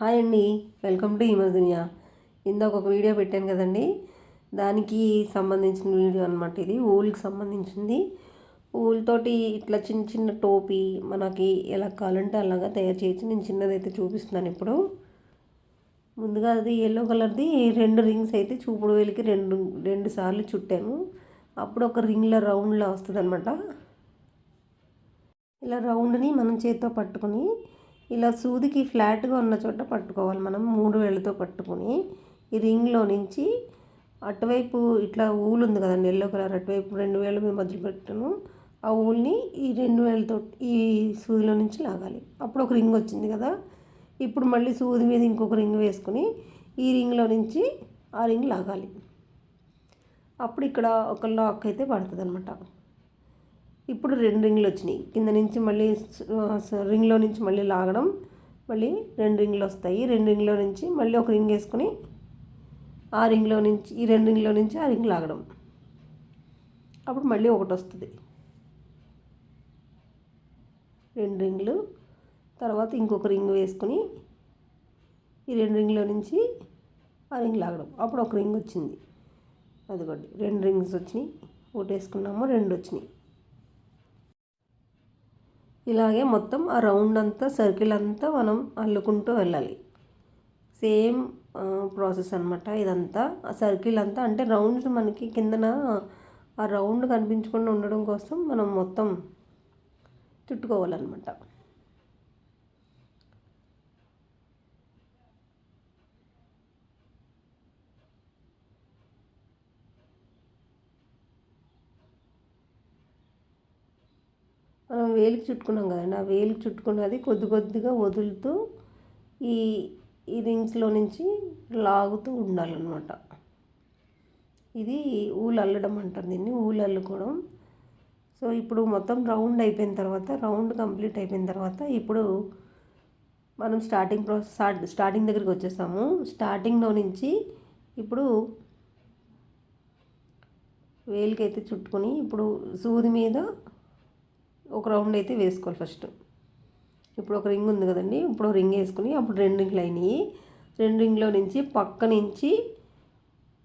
Hi అండి welcome to హిమదునియా ఇందాక ఒక వీడియో పెట్టాను కదండి దానికి సంబంధించిన వీడియో అనమాట ఇది ఊల్కి సంబంధించింది. ఊల్తోటి ఇట్లా చిన్న చిన్న టోపీ మనకి ఎలా కావాలంటే అలాగా తయారు చేయొచ్చు. నేను చిన్నదైతే చూపిస్తున్నాను ఇప్పుడు. ముందుగా అది ఎల్లో కలర్ది రెండు రింగ్స్ అయితే చూపుడు వేలికి రెండు రెండు సార్లు చుట్టాను. అప్పుడు ఒక రింగ్లో రౌండ్లో వస్తుంది అనమాట ఇలా రౌండ్ని మనం చేతితో పట్టుకొని ఇలా సూదికి ఫ్లాట్గా ఉన్న చోట పట్టుకోవాలి మనం మూడు వేళ్ళతో పట్టుకొని. ఈ రింగ్లో నుంచి అటువైపు ఇట్లా ఊలు ఉంది కదండి ఎల్లో కలర్ అటువైపు రెండు వేలు మేము మధ్యలో పెట్టాను. ఆ ఊల్ని ఈ రెండు వేలతో ఈ సూదిలో నుంచి లాగాలి. అప్పుడు ఒక రింగ్ వచ్చింది కదా ఇప్పుడు మళ్ళీ సూది మీద ఇంకొక రింగ్ వేసుకొని ఈ రింగ్లో నుంచి ఆ రింగ్ లాగాలి. అప్పుడు ఇక్కడ ఒక లాక్ అయితే పడుతుంది అనమాట ఇప్పుడు రెండు రింగులు వచ్చినాయి. కింద నుంచి మళ్ళీ రింగ్లో నుంచి మళ్ళీ లాగడం మళ్ళీ రెండు రింగులు వస్తాయి. రెండు రింగ్లో నుంచి మళ్ళీ ఒక రింగ్ వేసుకొని ఆ రింగ్లో నుంచి ఈ రెండు రింగ్లో నుంచి ఆ రింగ్ లాగడం. అప్పుడు మళ్ళీ ఒకటి వస్తుంది. రెండు రింగ్లు తర్వాత ఇంకొక రింగ్ వేసుకొని ఈ రెండు రింగ్లో నుంచి ఆ రింగ్ లాగడం. అప్పుడు ఒక రింగ్ వచ్చింది. అదిగోండి రెండు రింగ్స్ వచ్చినాయి. ఒకటి వేసుకున్నాము రెండు వచ్చినాయి. ఇలాగే మొత్తం ఆ రౌండ్ అంతా సర్కిల్ అంతా మనం అల్లుకుంటూ వెళ్ళాలి. సేమ్ ప్రాసెస్ అనమాట ఇదంతా. ఆ సర్కిల్ అంతా అంటే రౌండ్స్ మనకి కిందన ఆ రౌండ్ కనిపించకుండా ఉండడం కోసం మనం మొత్తం చుట్టుకోవాలన్నమాట. మనం వేలికి చుట్టుకున్నాం కదండి ఆ వేలికి చుట్టుకున్నది కొద్ది కొద్దిగా వదులుతూ ఈ ఈ రింగ్స్లో నుంచి లాగుతూ ఉండాలన్నమాట. ఇది ఊలు అల్లడం అంటారు దీన్ని ఊలు అల్లుకోవడం. సో ఇప్పుడు మొత్తం రౌండ్ అయిపోయిన తర్వాత రౌండ్ కంప్లీట్ అయిపోయిన తర్వాత ఇప్పుడు మనం స్టార్టింగ్ ప్రాసెస్ స్టార్టింగ్ దగ్గరికి వచ్చేసాము. స్టార్టింగ్లో నుంచి ఇప్పుడు వేలికైతే చుట్టుకొని ఇప్పుడు సూది మీద ఒక రౌండ్ అయితే వేసుకోవాలి ఫస్ట్. ఇప్పుడు ఒక రింగ్ ఉంది కదండి ఇప్పుడు రింగ్ వేసుకుని అప్పుడు రెండు రింగ్లు అయినాయి. రెండు రింగ్లో నుంచి పక్క నుంచి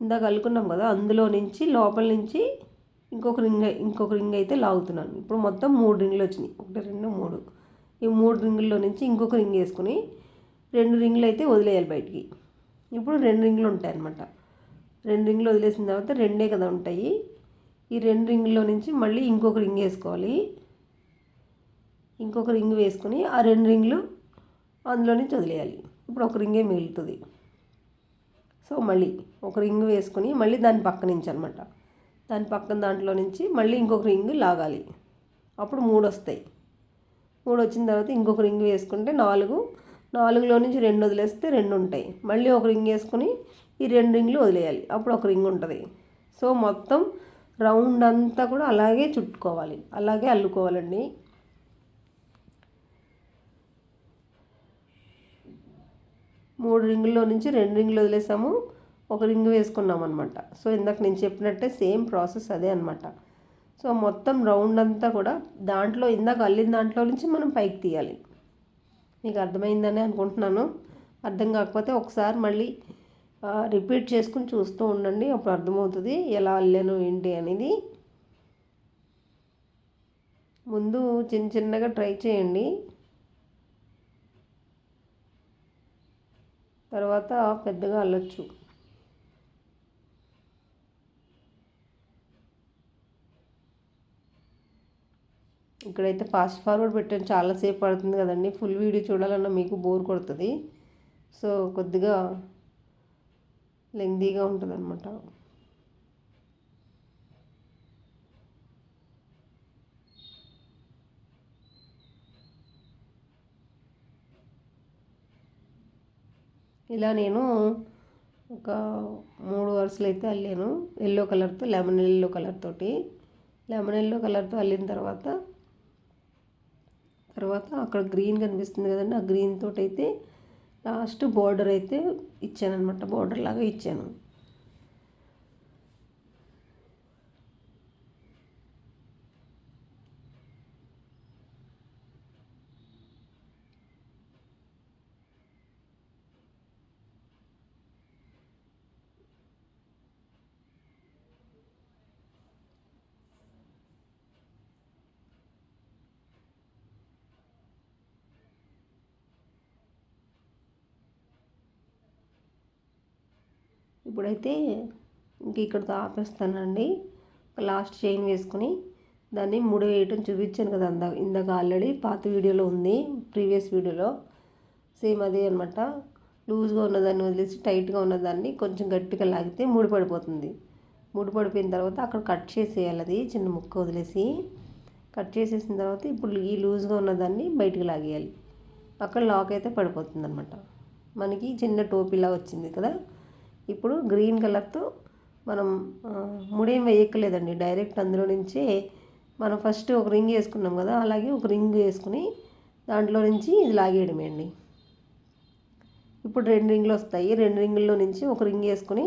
ఇందాక అల్లుకున్నాం కదా అందులో నుంచి లోపల నుంచి ఇంకొక రింగ్ ఇంకొక రింగ్ అయితే లాగుతున్నాను. ఇప్పుడు మొత్తం మూడు రింగ్లు వచ్చినాయి. ఒకటి రెండు మూడు. ఈ మూడు రింగుల్లో నుంచి ఇంకొక రింగ్ వేసుకుని రెండు రింగులు అయితే వదిలేయాలి బయటికి. ఇప్పుడు రెండు రింగులు ఉంటాయి అన్నమాట. రెండు రింగులు వదిలేసిన తర్వాత రెండే కదా ఉంటాయి. ఈ రెండు రింగుల్లో నుంచి మళ్ళీ ఇంకొక రింగ్ వేసుకోవాలి. ఇంకొక రింగ్ వేసుకొని ఆ రెండు రింగ్లు అందులో నుంచి వదిలేయాలి ఇప్పుడు ఒక రింగే మిగులుతుంది. సో మళ్ళీ ఒక రింగ్ వేసుకొని మళ్ళీ దాని పక్క నుంచి అనమాట దాని పక్కన దాంట్లో నుంచి మళ్ళీ ఇంకొక రింగ్ లాగాలి. అప్పుడు మూడు వస్తాయి. మూడు వచ్చిన తర్వాత ఇంకొక రింగ్ వేసుకుంటే నాలుగు. నాలుగులో నుంచి రెండు వదిలేస్తే రెండు ఉంటాయి. మళ్ళీ ఒక రింగ్ వేసుకొని ఈ రెండు రింగ్లు వదిలేయాలి. అప్పుడు ఒక రింగ్ ఉంటుంది. సో మొత్తం రౌండ్ అంతా కూడా అలాగే చుట్టుకోవాలి. అలాగే అల్లుకోవాలండి. మూడు రింగుల్లో నుంచి రెండు రింగులు వదిలేసాము. ఒక రింగ్ వేసుకున్నాం అనమాట సో ఇందాక నేను చెప్పినట్టే సేమ్ ప్రాసెస్ అదే అనమాట సో మొత్తం రౌండ్ అంతా కూడా దాంట్లో ఇందాక అల్లిన దాంట్లో నుంచి మనం పైకి తీయాలి. మీకు అర్థమైందని అనుకుంటున్నాను. అర్థం కాకపోతే ఒకసారి మళ్ళీ రిపీట్ చేసుకుని చూస్తూ ఉండండి. అప్పుడు అర్థమవుతుంది ఎలా అల్లాను ఏంటి అనేది. ముందు చిన్న చిన్నగా ట్రై చేయండి. తర్వాత పెద్దగా అల్లొచ్చు. ఇక్కడైతే ఫాస్ట్ ఫార్వర్డ్ పెట్టాను. చాలాసేపు పడుతుంది కదండి. ఫుల్ వీడియో చూడాలన్నా మీకు బోర్ కొడుతుంది. సో కొద్దిగా లెంగ్దీగా ఉంటుంది అనమాట ఇలా నేను ఒక మూడు వరుసలు అయితే అల్లాను. ఎల్లో కలర్తో లెమన్ ఎల్లో కలర్ తోటి. లెమన్ ఎల్లో కలర్తో అల్లిన తర్వాత తర్వాత అక్కడ గ్రీన్ కనిపిస్తుంది కదండి ఆ గ్రీన్ తోటి అయితే లాస్ట్ బార్డర్ అయితే ఇచ్చాను అనమాట బార్డర్ లాగా ఇచ్చాను. ఇప్పుడైతే ఇంక ఇక్కడితో ఆపేస్తానండి. లాస్ట్ చైన్ వేసుకొని దాన్ని ముడి వేయటం చూపించాను కదా అందా ఇందాక ఆల్రెడీ పాత వీడియోలో ఉంది ప్రీవియస్ వీడియోలో. సేమ్ అదే అనమాట లూజ్గా ఉన్నదాన్ని వదిలేసి టైట్గా ఉన్నదాన్ని కొంచెం గట్టిగా లాగితే ముడి పడిపోతుంది. ముడి పడిపోయిన తర్వాత అక్కడ కట్ చేసేయాలి అది చిన్న ముక్క వదిలేసి. కట్ చేసేసిన తర్వాత ఇప్పుడు ఈ లూజ్గా ఉన్నదాన్ని బయటికి లాగేయాలి. అక్కడ లాక్ అయితే పడిపోతుంది అనమాట మనకి చిన్న టోపీలా వచ్చింది కదా. ఇప్పుడు గ్రీన్ కలర్తో మనం ముడేం వేయక్కలేదండి డైరెక్ట్ అందులో నుంచే మనం ఫస్ట్ ఒక రింగ్ వేసుకున్నాం కదా అలాగే ఒక రింగ్ వేసుకుని దాంట్లో నుంచి ఇది లాగేయడమే అండి. ఇప్పుడు రెండు రింగులు వస్తాయి. రెండు రింగుల్లో నుంచి ఒక రింగ్ వేసుకుని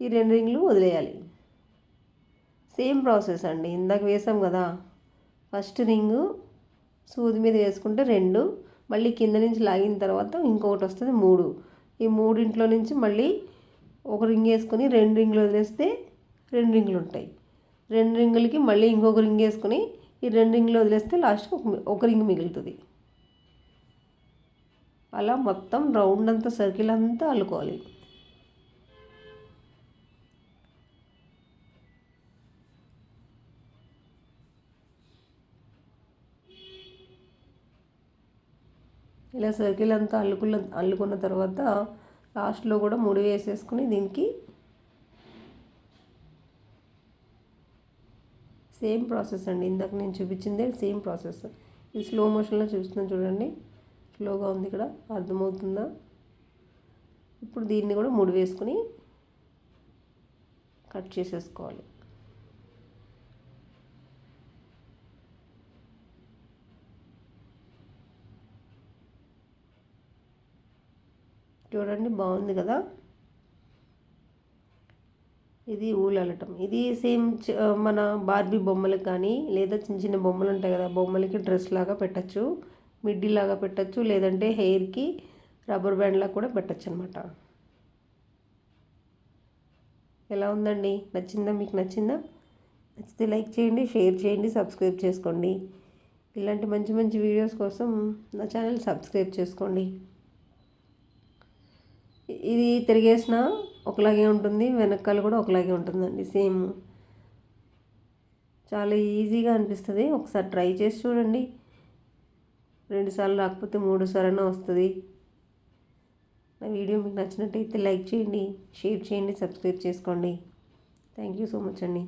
ఈ రెండు రింగులు వదిలేయాలి. సేమ్ ప్రాసెస్ అండి. ఇందాక వేసాం కదా ఫస్ట్ రింగు సూది మీద వేసుకుంటే రెండు మళ్ళీ కింద నుంచి లాగిన తర్వాత ఇంకొకటి వస్తుంది మూడు. ఈ మూడింట్లో నుంచి మళ్ళీ ఒక రింగ్ వేసుకొని రెండు రింగులు వదిలేస్తే రెండు రింగులు ఉంటాయి. రెండు రింగులకి మళ్ళీ ఇంకొక రింగ్ వేసుకొని ఈ రెండు రింగులు వదిలేస్తే లాస్ట్కి ఒక ఒక రింగ్ మిగులుతుంది. అలా మొత్తం రౌండ్ అంతా సర్కిల్ అంతా అల్లుకోవాలి. ఇలా సర్కిల్ అంతా అల్లుకున్న అల్లుకున్న తర్వాత లాస్ట్లో కూడా ముడి వేసేసుకుని దీనికి సేమ్ ప్రాసెస్ అండి. ఇందాక నేను చూపించిందే సేమ్ ప్రాసెస్. ఇది స్లో మోషన్లో చూస్తున్నాను చూడండి. స్లోగా ఉంది ఇక్కడ. అర్థమవుతుందా? ఇప్పుడు దీన్ని కూడా ముడి వేసుకుని కట్ చేసేసుకోవాలి. చూడండి బాగుంది కదా? ఇది ఊలలటం ఇది సేమ్ మన బార్బీ బొమ్మలకు కానీ లేదా చిన్న చిన్న బొమ్మలు ఉంటాయి కదా బొమ్మలకి డ్రెస్ లాగా పెట్టచ్చు మిడ్డీ లాగా పెట్టచ్చు లేదంటే హెయిర్కి రబ్బర్ బ్యాండ్ లాగా కూడా పెట్టచ్చు అనమాట ఎలా ఉందండి? నచ్చిందా? మీకు నచ్చిందా? నచ్చితే లైక్ చేయండి షేర్ చేయండి సబ్స్క్రైబ్ చేసుకోండి. ఇలాంటి మంచి మంచి వీడియోస్ కోసం నా ఛానల్ సబ్స్క్రైబ్ చేసుకోండి. ఇది తిరిగేసిన ఒకలాగే ఉంటుంది వెనకాల కూడా ఒకలాగే ఉంటుందండి సేమ్. చాలా ఈజీగా అనిపిస్తుంది. ఒకసారి ట్రై చేసి చూడండి. రెండుసార్లు రాకపోతే మూడు సార్లు వస్తుంది. నా వీడియో మీకు నచ్చినట్టయితే లైక్ చేయండి షేర్ చేయండి సబ్స్క్రైబ్ చేసుకోండి. థ్యాంక్ యూ సో మచ్ అండి.